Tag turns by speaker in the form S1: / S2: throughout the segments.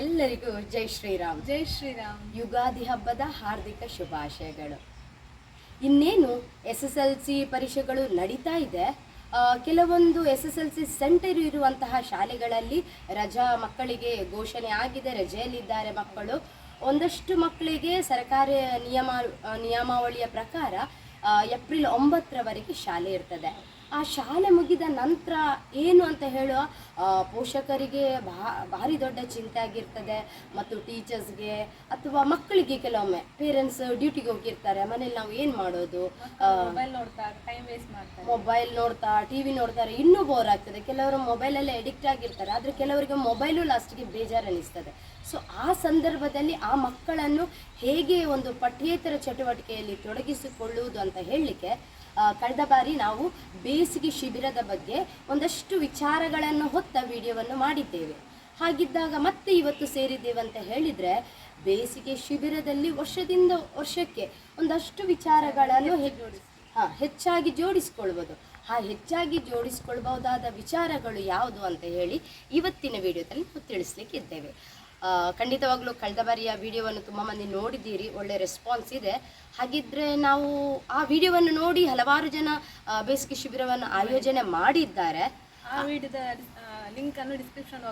S1: ಎಲ್ಲರಿಗೂ ಜೈ ಶ್ರೀರಾಮ್.
S2: ಜೈ ಶ್ರೀರಾಮ್.
S1: ಯುಗಾದಿ ಹಬ್ಬದ ಹಾರ್ದಿಕ ಶುಭಾಶಯಗಳು. ಇನ್ನೇನು ಎಸ್ ಎಸ್ ಎಲ್ ಸಿ ಪರೀಕ್ಷೆಗಳು ನಡೀತಾ ಇದೆ. ಕೆಲವೊಂದು S S L C centre ಇರುವಂತಹ ಶಾಲೆಗಳಲ್ಲಿ ರಜಾ ಮಕ್ಕಳಿಗೆ ಘೋಷಣೆ ಆಗಿದೆ ರಜೆಯಲ್ಲಿದ್ದಾರೆ ಮಕ್ಕಳು. ಒಂದಷ್ಟು ಮಕ್ಕಳಿಗೆ ಸರ್ಕಾರಿ ನಿಯಮ ನಿಯಮಾವಳಿಯ ಪ್ರಕಾರ ಏಪ್ರಿಲ್ ಒಂಬತ್ತರವರೆಗೆ ಶಾಲೆ ಇರ್ತದೆ. ಆ ಶಾಲೆ ಮುಗಿದ ನಂತರ ಏನು ಅಂತ ಹೇಳುವ ಪೋಷಕರಿಗೆ ಭಾ ಭಾರಿ ದೊಡ್ಡ ಚಿಂತೆ ಆಗಿರ್ತದೆ. ಮತ್ತು ಟೀಚರ್ಸ್ಗೆ ಅಥವಾ ಮಕ್ಕಳಿಗೆ ಕೆಲವೊಮ್ಮೆ ಪೇರೆಂಟ್ಸ್ ಡ್ಯೂಟಿಗೆ ಹೋಗಿರ್ತಾರೆ. ಮನೇಲಿ ನಾವು ಏನು ಮಾಡೋದು?
S2: ಮೊಬೈಲ್ ನೋಡ್ತಾ ಟೈಮ್ ವೇಸ್ಟ್ ಮಾಡ್ತಾರೆ.
S1: ಮೊಬೈಲ್ ನೋಡ್ತಾ ಟಿ ವಿ ನೋಡ್ತಾರೆ. ಇನ್ನೂ ಬೋರ್ ಆಗ್ತದೆ. ಕೆಲವರು ಮೊಬೈಲಲ್ಲೇ ಅಡಿಕ್ಟ್ ಆಗಿರ್ತಾರೆ. ಆದರೆ ಕೆಲವರಿಗೆ ಮೊಬೈಲು ಲಾಸ್ಟಿಗೆ ಬೇಜಾರು ಅನ್ನಿಸ್ತದೆ ಸೊ ಆ ಸಂದರ್ಭದಲ್ಲಿ ಆ ಮಕ್ಕಳನ್ನು ಹೇಗೆ ಒಂದು ಪಠ್ಯೇತರ ಚಟುವಟಿಕೆಯಲ್ಲಿ ತೊಡಗಿಸಿಕೊಳ್ಳುವುದು ಅಂತ ಹೇಳಲಿಕ್ಕೆ ಕಳೆದ ಬಾರಿ ನಾವು ಬೇಸಿಗೆ ಶಿಬಿರದ ಬಗ್ಗೆ ಒಂದಷ್ಟು ವಿಚಾರಗಳನ್ನು ಹೊತ್ತ ವಿಡಿಯೋವನ್ನು ಮಾಡಿದ್ದೇವೆ. ಹಾಗಿದ್ದಾಗ ಮತ್ತೆ ಇವತ್ತು ಸೇರಿದ್ದೇವೆ ಅಂತ ಹೇಳಿದರೆ ಬೇಸಿಗೆ ಶಿಬಿರದಲ್ಲಿ ವರ್ಷದಿಂದ ವರ್ಷಕ್ಕೆ ಒಂದಷ್ಟು ವಿಚಾರಗಳನ್ನು ಹಾ ಹೆಚ್ಚಾಗಿ ಜೋಡಿಸ್ಕೊಳ್ಬೋದು. ಆ ಹೆಚ್ಚಾಗಿ ಜೋಡಿಸ್ಕೊಳ್ಬಹುದಾದ ವಿಚಾರಗಳು ಯಾವುದು ಅಂತ ಹೇಳಿ ಇವತ್ತಿನ ವಿಡಿಯೋದಲ್ಲಿ ನಾವು ತಿಳಿಸ್ಲಿಕ್ಕೆ ಇದ್ದೇವೆ ಆ, ಖಂಡಿತವಾಗ್ಲೂ ಕಳೆದ ಬಾರಿಯ ವಿಡಿಯೋವನ್ನು ತುಂಬ ಮಂದಿ ನೋಡಿದ್ದೀರಿ ಒಳ್ಳೆ ರೆಸ್ಪಾನ್ಸ್ ಇದೆ. ಹಾಗಿದ್ರೆ ನಾವು ಆ ವಿಡಿಯೋವನ್ನು ನೋಡಿ ಹಲವಾರು ಜನ ಬೇಸಿಗೆ ಶಿಬಿರವನ್ನು ಆಯೋಜನೆ ಮಾಡಿದ್ದಾರೆ.
S2: ಆ ವಿಡಿಯೋದ ಲಿಂಕ್ ಅನ್ನು ಡಿಸ್ಕ್ರಿಪ್ಷನ್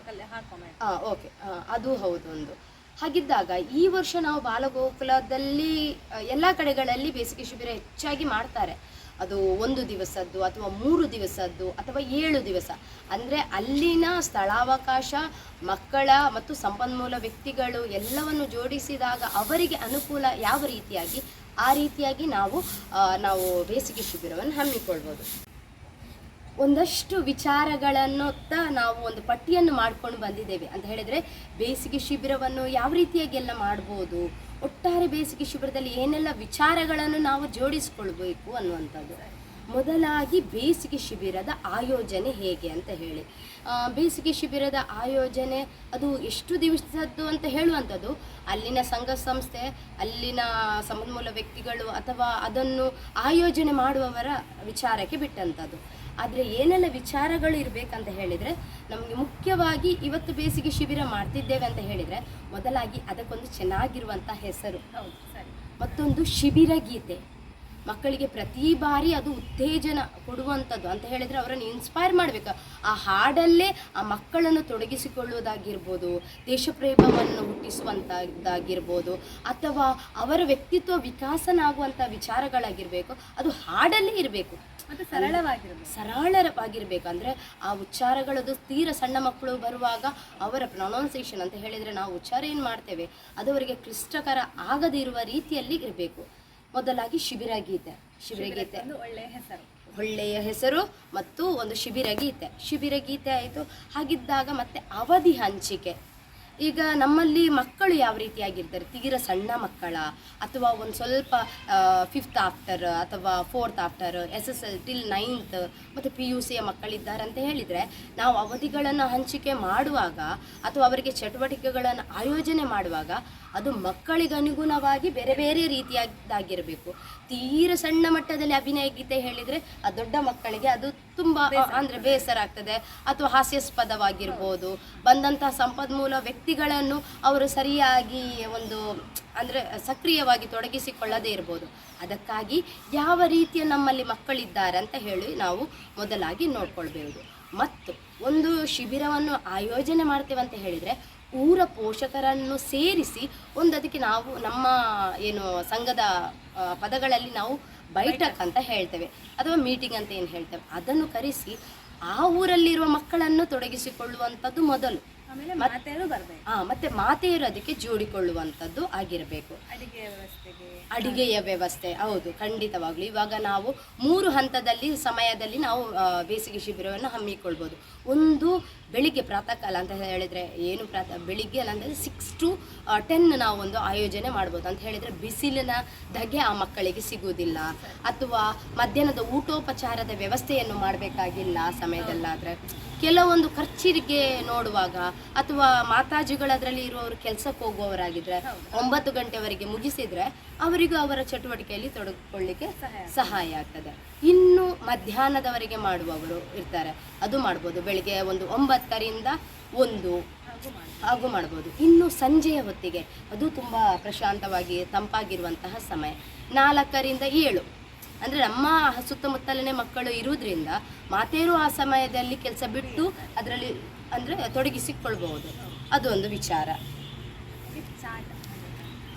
S1: ಓಕೆ ಅದು ಹೌದೊಂದು. ಒಂದು ಹಾಗಿದ್ದಾಗ ಈ ವರ್ಷ ನಾವು ಬಾಲಗೋಕುಲದಲ್ಲಿ ಎಲ್ಲ ಕಡೆಗಳಲ್ಲಿ ಬೇಸಿಗೆ ಶಿಬಿರ ಹೆಚ್ಚಾಗಿ ಮಾಡ್ತಾರೆ. ಅದು ಒಂದು ದಿವಸದ್ದು ಅಥವಾ ಮೂರು ದಿವಸದ್ದು ಅಥವಾ ಏಳು ದಿವಸ. ಅಂದರೆ ಅಲ್ಲಿನ ಸ್ಥಳಾವಕಾಶ, ಮಕ್ಕಳ ಮತ್ತು ಸಂಪನ್ಮೂಲ ವ್ಯಕ್ತಿಗಳು ಎಲ್ಲವನ್ನು ಜೋಡಿಸಿದಾಗ ಅವರಿಗೆ ಅನುಕೂಲ ಯಾವ ರೀತಿಯಾಗಿ, ಆ ರೀತಿಯಾಗಿ ನಾವು ನಾವು ಬೇಸಿಗೆ ಶಿಬಿರವನ್ನು ಹಮ್ಮಿಕೊಳ್ಬೋದು. ಒಂದಷ್ಟು ವಿಚಾರಗಳನ್ನೊತ್ತ ನಾವು ಒಂದು ಪಟ್ಟಿಯನ್ನು ಮಾಡ್ಕೊಂಡು ಬಂದಿದ್ದೇವೆ. ಅಂತ ಹೇಳಿದರೆ, ಬೇಸಿಗೆ ಶಿಬಿರವನ್ನು ಯಾವ ರೀತಿಯಾಗಿ ಎಲ್ಲ ಮಾಡ್ಬೋದು, ಒಟ್ಟಾರೆ ಬೇಸಿಗೆ ಶಿಬಿರದಲ್ಲಿ ಏನೆಲ್ಲ ವಿಚಾರಗಳನ್ನು ನಾವು ಜೋಡಿಸ್ಕೊಳ್ಬೇಕು ಅನ್ನುವಂಥದ್ದು. ಮೊದಲಾಗಿ ಬೇಸಿಗೆ ಶಿಬಿರದ ಆಯೋಜನೆ ಹೇಗೆ ಅಂತ ಹೇಳಿ. ಬೇಸಿಗೆ ಶಿಬಿರದ ಆಯೋಜನೆ ಅದು ಎಷ್ಟು ದಿವಸದ್ದು ಅಂತ ಹೇಳುವಂಥದ್ದು, ಅಲ್ಲಿನ ಸಂಘ ಸಂಸ್ಥೆ ಅಲ್ಲಿನ ಸಂಪನ್ಮೂಲ ವ್ಯಕ್ತಿಗಳು ಅಥವಾ ಅದನ್ನು ಆಯೋಜನೆ ಮಾಡುವವರ ವಿಚಾರಕ್ಕೆ ಬಿಟ್ಟಂಥದ್ದು. ಆದರೆ ಏನೆಲ್ಲ ವಿಚಾರಗಳು ಇರಬೇಕಂತ ಹೇಳಿದರೆ ನಮಗೆ ಮುಖ್ಯವಾಗಿ ಇವತ್ತು ಬೇಸಿಗೆ ಶಿಬಿರ ಮಾಡ್ತಿದ್ದೇವೆ ಅಂತ ಹೇಳಿದರೆ ಮೊದಲಾಗಿ ಅದಕ್ಕೊಂದು ಚೆನ್ನಾಗಿರುವಂಥ ಹೆಸರು.
S2: ಹೌದು ಸರಿ.
S1: ಮತ್ತೊಂದು ಶಿಬಿರ ಗೀತೆ. ಮಕ್ಕಳಿಗೆ ಪ್ರತಿ ಬಾರಿ ಅದು ಉತ್ತೇಜನ ಕೊಡುವಂಥದ್ದು ಅಂತ ಹೇಳಿದರೆ ಅವರನ್ನು ಇನ್ಸ್ಪೈರ್ ಮಾಡಬೇಕು. ಆ ಹಾಡಲ್ಲೇ ಆ ಮಕ್ಕಳನ್ನು ತೊಡಗಿಸಿಕೊಳ್ಳುವುದಾಗಿರ್ಬೋದು ದೇಶಪ್ರೇಮವನ್ನು ಹುಟ್ಟಿಸುವಂಥದ್ದಾಗಿರ್ಬೋದು ಅಥವಾ ಅವರ ವ್ಯಕ್ತಿತ್ವ ವಿಕಾಸನ ಆಗುವಂಥ ವಿಚಾರಗಳಾಗಿರಬೇಕು ಅದು ಹಾಡಲ್ಲೇ ಇರಬೇಕು.
S2: ಮತ್ತು ಸರಳವಾಗಿರಬೇಕು.
S1: ಸರಳವಾಗಿರಬೇಕು. ಅಂದರೆ ಆ ಉಚ್ಚಾರಗಳದು ತೀರ ಸಣ್ಣ ಮಕ್ಕಳು ಬರುವಾಗ ಅವರ ಪ್ರೊನೌನ್ಸೇಷನ್ ಅಂತ ಹೇಳಿದರೆ ನಾವು ಉಚ್ಚಾರ ಏನು ಮಾಡ್ತೇವೆ? ಅದು ಅವರಿಗೆ ಕ್ಲಿಷ್ಟಕರ ಆಗದಿರುವ ಇರುವ ರೀತಿಯಲ್ಲಿ ಇರಬೇಕು. ಮೊದಲಾಗಿ ಶಿಬಿರ ಗೀತೆ ಶಿಬಿರ ಗೀತೆ
S2: ಒಳ್ಳೆಯ ಹೆಸರು.
S1: ಒಳ್ಳೆಯ ಹೆಸರು ಮತ್ತು ಒಂದು ಶಿಬಿರ ಗೀತೆ ಶಿಬಿರ ಗೀತೆ ಆಯಿತು. ಹಾಗಿದ್ದಾಗ ಮತ್ತೆ ಅವಧಿ ಹಂಚಿಕೆ. ಈಗ ನಮ್ಮಲ್ಲಿ ಮಕ್ಕಳು ಯಾವ ರೀತಿಯಾಗಿರ್ತಾರೆ? ತೀರ ಸಣ್ಣ ಮಕ್ಕಳ ಅಥವಾ ಒಂದು ಸ್ವಲ್ಪ ಫಿಫ್ತ್ ಆಫ್ಟರ್ ಅಥವಾ fourth after S S L till ninth ಮತ್ತು ಪಿ ಯು ಸಿಯ ಮಕ್ಕಳಿದ್ದಾರೆ ಅಂತ ಹೇಳಿದರೆ, ನಾವು ಅವಧಿಗಳನ್ನು ಹಂಚಿಕೆ ಮಾಡುವಾಗ ಅಥವಾ ಅವರಿಗೆ ಚಟುವಟಿಕೆಗಳನ್ನು ಆಯೋಜನೆ ಮಾಡುವಾಗ ಅದು ಮಕ್ಕಳಿಗೆ ಅನುಗುಣವಾಗಿ ಬೇರೆ ಬೇರೆ ರೀತಿಯಾಗಿರಬೇಕು ತೀರ ಸಣ್ಣ ಮಟ್ಟದಲ್ಲಿ ಅಭಿನಯ ಗೀತೆ ಹೇಳಿದರೆ, ಆ ದೊಡ್ಡ ಮಕ್ಕಳಿಗೆ ಅದು ತುಂಬ ಅಂದರೆ ಬೇಸರ ಆಗ್ತದೆ ಅಥವಾ ಹಾಸ್ಯಾಸ್ಪದವಾಗಿರ್ಬೋದು. ಬಂದಂತಹ ಸಂಪನ್ಮೂಲ ವ್ಯಕ್ತಿಗಳನ್ನು ಅವರು ಸರಿಯಾಗಿ ಒಂದು ಅಂದ್ರೆ ಸಕ್ರಿಯವಾಗಿ ತೊಡಗಿಸಿಕೊಳ್ಳದೇ ಇರ್ಬೋದು. ಅದಕ್ಕಾಗಿ ಯಾವ ರೀತಿಯ ನಮ್ಮಲ್ಲಿ ಮಕ್ಕಳಿದ್ದಾರೆ ಅಂತ ಹೇಳಿ ನಾವು ಮೊದಲಾಗಿ ನೋಡ್ಕೊಳ್ಬೇಕು ಮತ್ತು ಒಂದು ಶಿಬಿರವನ್ನು ಆಯೋಜನೆ ಮಾಡ್ತೇವೆ ಅಂತ ಹೇಳಿದರೆ ಊರ ಪೋಷಕರನ್ನು ಸೇರಿಸಿ ಒಂದು ಅದಕ್ಕೆ ನಾವು ನಮ್ಮ ಏನು ಸಂಘದ ಪದಗಳಲ್ಲಿ ನಾವು ಬೈಠಕ್ ಅಂತ ಹೇಳ್ತೇವೆ ಅಥವಾ ಮೀಟಿಂಗ್ ಅಂತ ಏನು ಹೇಳ್ತೇವೆ ಅದನ್ನು ಕರೆಸಿ ಆ ಊರಲ್ಲಿರುವ ಮಕ್ಕಳನ್ನು ತೊಡಗಿಸಿಕೊಳ್ಳುವಂಥದ್ದು ಮೊದಲು.
S2: ಆಮೇಲೆ ಮಾತೆಯರು ಬರಬೇಕು.
S1: ಆ, ಮತ್ತೆ ಮಾತೆಯರು ಅದಕ್ಕೆ ಜೋಡಿಕೊಳ್ಳುವಂಥದ್ದು ಆಗಿರಬೇಕು.
S2: ಅಡಿಗೆಯ ವ್ಯವಸ್ಥೆಗೆ.
S1: ಅಡಿಗೆಯ ವ್ಯವಸ್ಥೆ ಹೌದು ಖಂಡಿತವಾಗ್ಲು. ಇವಾಗ ನಾವು ಮೂರು ಹಂತದಲ್ಲಿ ಸಮಯದಲ್ಲಿ ನಾವು ಬೇಸಿಗೆ ಶಿಬಿರವನ್ನು ಹಮ್ಮಿಕೊಳ್ಬೋದು. ಒಂದು ಬೆಳಿಗ್ಗೆ ಪ್ರಾತಃ ಕಾಲ ಅಂತ ಹೇಳಿದರೆ ಏನು ಪ್ರಾತಃ ಬೆಳಿಗ್ಗೆ ಅಲ್ಲ ಅಂದರೆ ಸಿಕ್ಸ್ ಟು ಟೆನ್ ನಾವು ಒಂದು ಆಯೋಜನೆ ಮಾಡ್ಬೋದು. ಅಂತ ಹೇಳಿದರೆ ಬಿಸಿಲಿನ ಧಗೆ ಆ ಮಕ್ಕಳಿಗೆ ಸಿಗುವುದಿಲ್ಲ. ಅಥವಾ ಮಧ್ಯಾಹ್ನದ ಊಟೋಪಚಾರದ ವ್ಯವಸ್ಥೆಯನ್ನು ಮಾಡಬೇಕಾಗಿಲ್ಲ ಆ ಸಮಯದಲ್ಲಾದರೆ. ಕೆಲವೊಂದು ಖರ್ಚಿಗೆ ನೋಡುವಾಗ ಅಥವಾ ಮಾತಾಜಿಗಳು ಅದರಲ್ಲಿ ಇರುವವರು ಕೆಲಸಕ್ಕೆ ಹೋಗುವವರಾಗಿದ್ರೆ ಒಂಬತ್ತು ಗಂಟೆವರೆಗೆ ಮುಗಿಸಿದ್ರೆ ಅವರಿಗೂ ಅವರ ಚಟುವಟಿಕೆಯಲ್ಲಿ ತೊಡಗಿಕೊಳ್ಳಿಕ್ಕೆ
S2: ಸಹಾಯ
S1: ಆಗ್ತದೆ. ಇನ್ನು ಮಧ್ಯಾಹ್ನದವರೆಗೆ ಮಾಡುವವರು ಇರ್ತಾರೆ. ಅದು ಮಾಡ್ಬೋದು. ಬೆಳಿಗ್ಗೆ ಒಂದು ಒಂಬತ್ತರಿಂದ ಒಂದು
S2: ಹಾಗೂ
S1: ಮಾಡ್ಬೋದು. ಇನ್ನು ಸಂಜೆಯ ಹೊತ್ತಿಗೆ ಅದು ತುಂಬ ಪ್ರಶಾಂತವಾಗಿ ತಂಪಾಗಿರುವಂತಹ ಸಮಯ. ನಾಲ್ಕರಿಂದ ಏಳು. ಅಂದರೆ ನಮ್ಮ ಸುತ್ತಮುತ್ತಲನೇ ಮಕ್ಕಳು ಇರುವುದರಿಂದ ಮಾತೇರು ಆ ಸಮಯದಲ್ಲಿ ಕೆಲಸ ಬಿಟ್ಟು ಅದರಲ್ಲಿ ಅಂದರೆ ತೊಡಗಿಸಿಕೊಳ್ಬಹುದು. ಅದೊಂದು ವಿಚಾರ.